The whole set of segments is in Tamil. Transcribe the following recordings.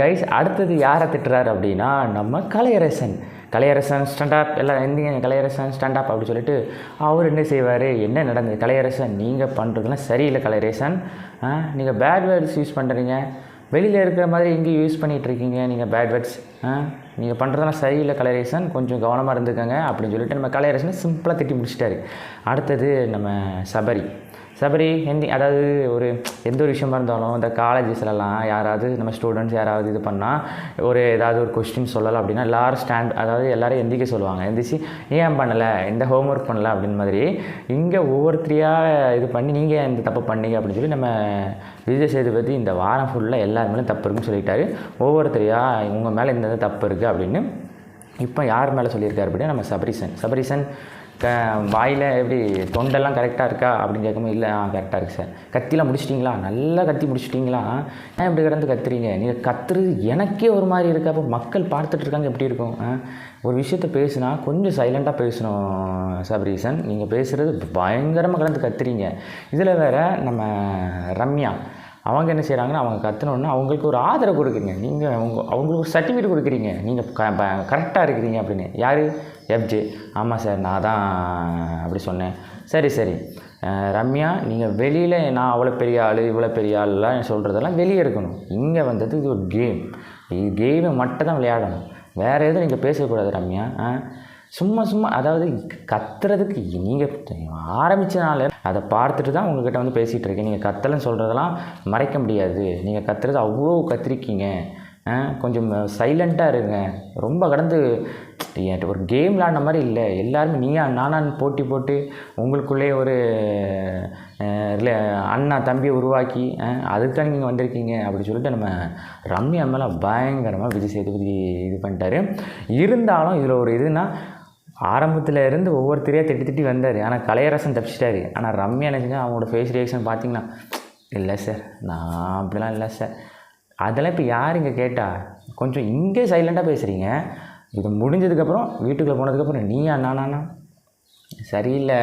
கைஸ் அடுத்தது யாரை திட்டுறாரு அப்படின்னா நம்ம கலையரசன். கலையரசன் ஸ்டாண்டப் எல்லாம் எந்திங்க கலையரசன் ஸ்டாண்டப் அப்படின்னு சொல்லிட்டு அவர் என்ன செய்வார்? என்ன நடந்தது? கலையரசன் நீங்கள் பண்ணுறதுலாம் சரியில்லை கலையரசன். நீங்கள் பேட் வேர்ட்ஸ் யூஸ் பண்ணுறீங்க வெளியில் இருக்கிற மாதிரி எங்கேயும் யூஸ் பண்ணிகிட்ருக்கீங்க நீங்கள் பேட் வேர்ட்ஸ் நீங்கள் பண்ணுறதெல்லாம் சரியில்லை கலையரசன். கொஞ்சம் கவனமாக இருந்துக்கோங்க அப்படின்னு சொல்லிட்டு நம்ம கலையரசனை சிம்பிளாக திட்டி முடிச்சிட்டாரு. அடுத்தது நம்ம சபரி. சபரி ஹிந்தி அதாவது ஒரு எந்த ஒரு விஷயமா இருந்தாலும் இந்த காலேஜஸ்லலாம் யாராவது நம்ம ஸ்டூடெண்ட்ஸ் யாராவது இது பண்ணால் ஒரு ஏதாவது ஒரு கொஸ்டின் சொல்லலாம் அப்படின்னா எல்லாரும் ஸ்டாண்ட் அதாவது எல்லோரும் எந்திரிக்க சொல்லுவாங்க. எந்திரிச்சு ஏன் பண்ணலை? இந்த ஹோம் ஒர்க் பண்ணல? அப்படின்னு மாதிரி இங்கே ஒவ்வொருத்தரையாக இது பண்ணி நீங்கள் இந்த தப்பு பண்ணீங்க? அப்படின்னு சொல்லி நம்ம விஜய் சேதுபதி இந்த வாரம் ஃபுல்லாக எல்லார் மேலேயும் தப்பு இருக்குன்னு சொல்லிட்டாரு. ஒவ்வொருத்தரையாக உங்கள் மேலே இந்த தப்பு இருக்குது அப்படின்னு இப்போ யார் மேலே சொல்லியிருக்காரு அப்படின்னா நம்ம சபரிசன். சபரிசன் க வாயில் எப்படி தொண்டெல்லாம் கரெக்டாக இருக்கா அப்படின்னு கேட்கும்போது இல்லை ஆ கரெக்டாக இருக்குது சார் கத்திலாம் முடிச்சிட்டிங்களா? நல்லா கத்தி முடிச்சிட்டிங்களா? ஏன் இப்படி கிடந்து கத்துறீங்க? நீங்கள் கத்துறது எனக்கே ஒரு மாதிரி இருக்கா. அப்போ மக்கள் பார்த்துட்டு இருக்காங்க எப்படி இருக்கும்? ஆ? ஒரு விஷயத்த பேசுனா கொஞ்சம் சைலண்ட்டாக பேசணும் சபரீசன். நீங்கள் பேசுகிறது பயங்கரமாக கலந்து கத்துறீங்க. இதில் வேற நம்ம ரம்யா அவங்க என்ன செய்கிறாங்கன்னா அவங்க கத்துனோன்னா அவங்களுக்கு ஒரு ஆதரவு கொடுக்குறீங்க. நீங்கள் அவங்க அவங்களுக்கு ஒரு சர்டிஃபிகேட் கொடுக்குறீங்க. நீங்கள் க கரெக்டாக இருக்கிறீங்க அப்படின்னு. யார்? எஃப்ஜே ஆமாம் சார் நான் தான் அப்படி சொன்னேன். சரி சரி. ரம்யா நீங்கள் வெளியில் நான் அவ்வளோ பெரிய ஆள் இவ்வளோ பெரிய ஆள்லாம் சொல்கிறதெல்லாம் வெளியே இருக்கணும். இங்கே வந்தது இது ஒரு கேம் இது கேமை மட்டும் தான் விளையாடணும். வேறு எதுவும் நீங்கள் பேசக்கூடாது ரம்யா. ஆ சும்மா சும்மா அதாவது கத்துறதுக்கு நீங்கள் ஆரம்பித்தனால அதை பார்த்துட்டு தான் உங்ககிட்ட வந்து பேசிகிட்டு இருக்கேன். நீங்கள் கத்தலைன்னு சொல்கிறதெல்லாம் மறைக்க முடியாது. நீங்கள் கத்துறது அவ்வளோ கத்திருக்கீங்க. கொஞ்சம் சைலண்ட்டாக இருங்க. ரொம்ப கடந்து என்கிட்ட ஒரு கேம் விளாடின மாதிரி இல்லை. எல்லாருமே நீயா நானான்னு போட்டி போட்டு உங்களுக்குள்ளே ஒரு இல்லை அண்ணா தம்பியை உருவாக்கி அதுக்காக நீங்கள் வந்திருக்கீங்க அப்படி சொல்லிட்டு நம்ம ரம்யா மேலே பயங்கரமாக விஜய் சேதுபதி இது பண்ணிட்டாரு. இருந்தாலும் இதில் ஒரு இதுனால் ஆரம்பத்தில் இருந்து ஒவ்வொருத்தரையாக திட்டி திட்டி வந்தார். ஆனால் கலையரசன் தப்பிச்சிட்டாரு. ஆனால் ரம்யா நினச்சிங்க அவங்களோட ஃபேஸ் ரியாக்ஷன் பார்த்தீங்கன்னா இல்லை சார் நான் அப்படிலாம் இல்லை சார் அதெல்லாம் இப்போ யார் இங்கே கேட்டா கொஞ்சம் இங்கே சைலண்ட்டாக பேசுகிறீங்க இது முடிஞ்சதுக்கப்புறம் வீட்டுக்குள்ளே போனதுக்கப்புறம் நீயா நானா சரியில்லை.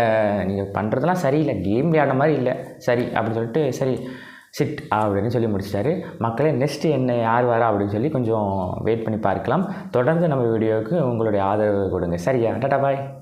நீங்கள் பண்ணுறதெல்லாம் சரியில்லை. கேம் விளையாட மாதிரி இல்லை. சரி அப்படின்னு சொல்லிட்டு சரி சிட் அப்படின்னு சொல்லி முடிச்சிட்டாரு. மக்களே நெக்ஸ்ட் என்ன யார் வரா அப்படின்னு சொல்லி கொஞ்சம் வெயிட் பண்ணி பார்க்கலாம். தொடர்ந்து நம்ம வீடியோவுக்கு உங்களுடைய ஆதரவு கொடுங்க. சரியா? டாடா பாய்.